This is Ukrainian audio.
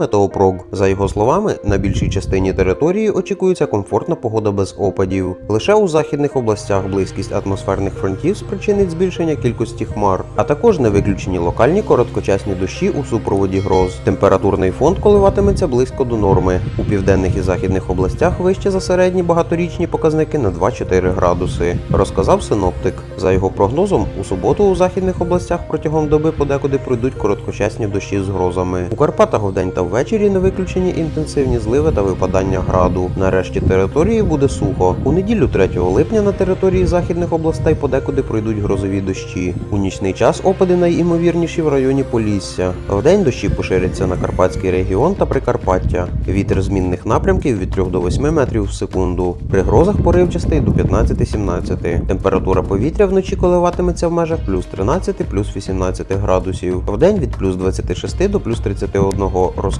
Метеопрог. За його словами, на більшій частині території очікується комфортна погода без опадів. Лише у західних областях близькість атмосферних фронтів спричинить збільшення кількості хмар, а також не виключені локальні короткочасні дощі у супроводі гроз. Температурний фонд коливатиметься близько до норми. У південних і західних областях вище за середні багаторічні показники на 2-4 градуси. Розказав синоптик. За його прогнозом, у суботу у західних областях протягом доби подекуди пройдуть короткочасні дощі з грозами. У Карпатах вдень та ввечері не виключені інтенсивні зливи та випадання граду. Нарешті території буде сухо. У неділю 3 липня на території західних областей подекуди пройдуть грозові дощі. У нічний час опади найімовірніші в районі Полісся. Вдень дощі поширяться на Карпатський регіон та Прикарпаття. Вітер змінних напрямків від 3 до 8 метрів в секунду. При грозах поривчастий до 15-17. Температура повітря вночі коливатиметься в межах плюс 13 плюс 18 градусів. Вдень від плюс 26 до плюс 31 розкол